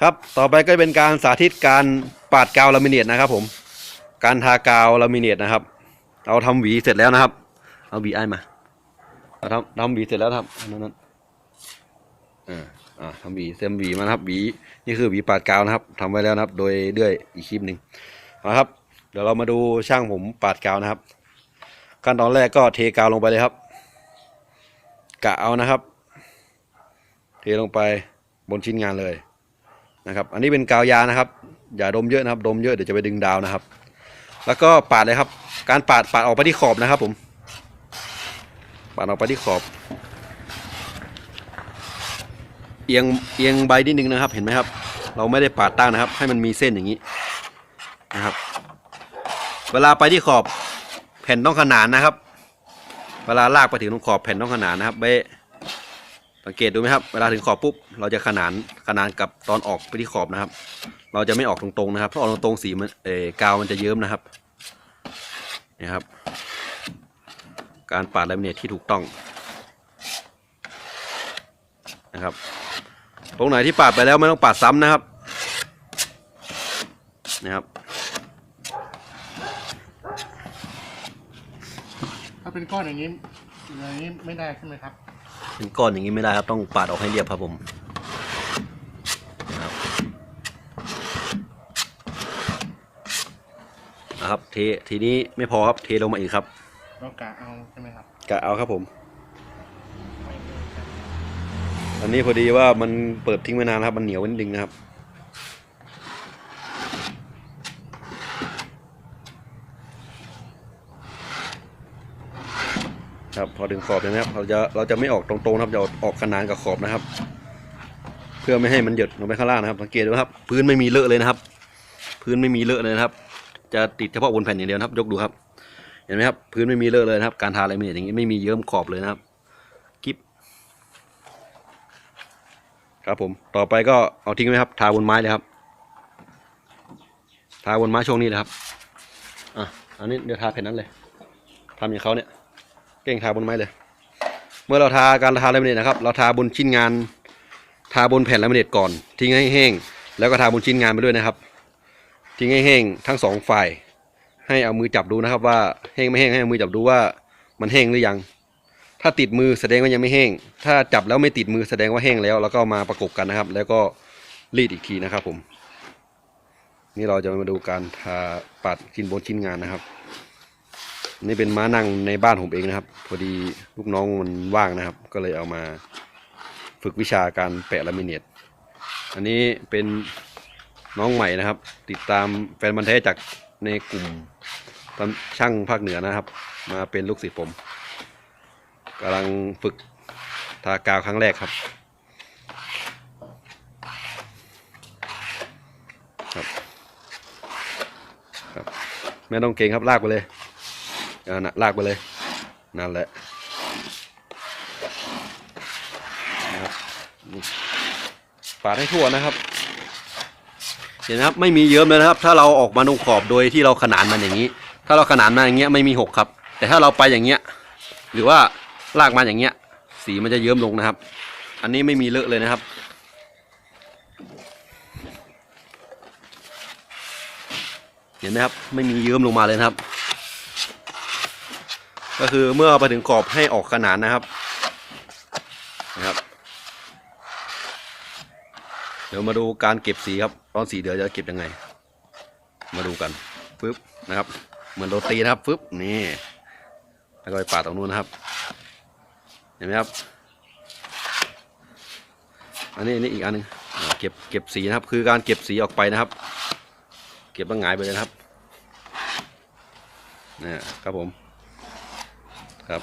ครับต่อไปก็เป็นการสาธิตการปาดกาวลามิเนตนะครับ ผม การทากาวลามิเนตนะครับ เราทำหวีเสร็จแล้วนะครับ เอาหวีไอ้มาเราทำทำหวีเสร็จแล้วครับนั้นนั้นอ่าอ่าทำหวีเต็มหวีมานะครับหวีนี่คือหวีปาดกาวนะครับทำไว้แล้วนะครับ โดยเลื่อยอีกคลิปหนึ่งเอาละครับ เดี๋ยวเรามาดูช่างผมปาดกาวนะครับ ขั้นตอนแรกก็เทกาวลงไปเลยครับ กะเอานะครับ เทลงไปบนชิ้นงานเลย นะครับ อันนี้เป็นกาวยานะครับ อย่าดมเยอะนะครับ ดมเยอะเดี๋ยวจะไปดึงดาวนะครับ แล้วก็ปาดเลยครับ การปาดปาดออกไปที่ขอบนะครับ ผม ปาดออกไปที่ขอบ เอียงเอียงใบนิดนึงนะครับ เห็นไหมครับ เราไม่ได้ปาดตั้งนะครับ ให้มันมีเส้นอย่างนี้นะครับ เวลาไปที่ขอบแผ่นต้องขนานนะครับ เวลาลากไปถึงตรงขอบแผ่นต้องขนานนะครับเบ๊ สังเกตดูไหมครับเวลาถึงขอบปุ๊บเราจะขนานขนานกับตอนออกไปที่ขอบนะครับ เราจะไม่ออกตรงๆนะครับเพราออกตรงๆสีมันเออกาวมันจะเยิ้มนะครับนี่ครับ การปาดลามิเนตที่ถูกต้องนะครับ ตรงไหนที่ปาดไปแล้วไม่ต้องปาดซ้ำนะครับนะครับ ถ้าเป็นก้อนอย่างนี้อย่างนี้ไม่ได้ใช่ไหมครับ เป็นก้อนอย่างนี้ไม่ได้ครับ ต้องปาดออกให้เรียบครับผมนะครับนะครับเททีนี้ไม่พอครับเทลงมาอีกครับเรากะเอาใช่ไหมครับกะเอาครับผม อันนี้พอดีว่ามันเปิดทิ้งไว้นานนะครับ มันเหนียวนิดนึงนะครับ ครับพอดึงขอบใช่ไหมครับเราจะเราจะไม่ออกตรงๆนะครับจะออกขนานกับขอบนะครับ เพื่อไม่ให้มันหยดลงไปข้างล่างนะครับสังเกตดูครับ พื้นไม่มีเลอะเลยนะครับ พื้นไม่มีเลอะเลยนะครับ จะติดเฉพาะบนแผ่นอย่างเดียวนะครับ ยกดูครับ เห็นไหมครับ พื้นไม่มีเลอะเลยนะครับ การทาอะไรไม่เห็นอย่างนี้ไม่มีเยิ้มขอบเลยนะครับกิ๊บครับผมต่อไปก็เอาทิ้งไว้ครับ ทาบนไม้เลยครับทาบนไม้ช่วงนี้เลยครับอะอันนี้เดี๋ยวทาแผ่นนั้นเลยทำอย่างเขาเนี่ย เก่งทาบนไม้เลย เมื่อเราทาการทาลามิเนตนะครับ เราทาบนชิ้นงาน ทาบนแผ่นลามิเนตก่อน ทิ้งให้แห้ง แล้วก็ทาบนชิ้นงานไปด้วยนะครับ ทิ้งให้แห้งทั้งสองฝ่าย ให้เอามือจับดูนะครับ ว่าแห้งไม่แห้งให้เอามือจับดูว่ามันแห้งหรือยัง ถ้าติดมือแสดงว่ายังไม่แห้ง ถ้าจับแล้วไม่ติดมือแสดงว่าแห้งแล้ว แล้วก็มาประกบกันนะครับ แล้วก็รีดอีกทีนะครับผม นี่เราจะมาดูการทาปัดชิ้นบนชิ้นงานนะครับ นี่เป็นม้านั่งในบ้านผมเองนะครับ พอดีลูกน้องมันว่างนะครับ ก็เลยเอามาฝึกวิชาการแปะลามิเนตอันนี้เป็นน้องใหม่นะครับ ติดตามแฟนบันธุ์แท้จากในกลุ่มตามช่างภาคเหนือนะครับ มาเป็นลูกศิษย์ผมกำลังฝึกทากาวครั้งแรกครับครับ ครับ ไม่ต้องเก่งครับลากไปเลย อ่านะลากไปเลย นั่นแหละนะครับปาดให้ทั่วนะครับ เห็นนะครับไม่มีเยิ้มเลยนะครับ ถ้าเราออกมาตรงขอบโดยที่เราขนานมันอย่างนี้ ถ้าเราขนานมาอย่างเงี้ยไม่มีหกครับ แต่ถ้าเราไปอย่างเงี้ย หรือว่าลากมาอย่างเงี้ย สีมันจะเยิ้มลงนะครับ อันนี้ไม่มีเลอะเลยนะครับเห็นไหมครับ ไม่มีเยิ้มลงมาเลยนะครับ ก็คือเมื่อไปถึงขอบให้ออกขนานนะครับนะครับ เดี๋ยวมาดูการเก็บสีครับ ตอนสีเดี๋ยวจะเก็บยังไง มาดูกันฟึบนะครับ เหมือนโรตีนะครับฟึบนี่แล้วก็ไปปาดตรงนู้นนะครับ เห็นไหมครับ อันนี้อันนี้อีกอันหนึงอ่าเก็บเก็บสีนะครับ คือการเก็บสีออกไปนะครับ เก็บแล้วหงายไปเลยนะครับนี่ครับผม ครับ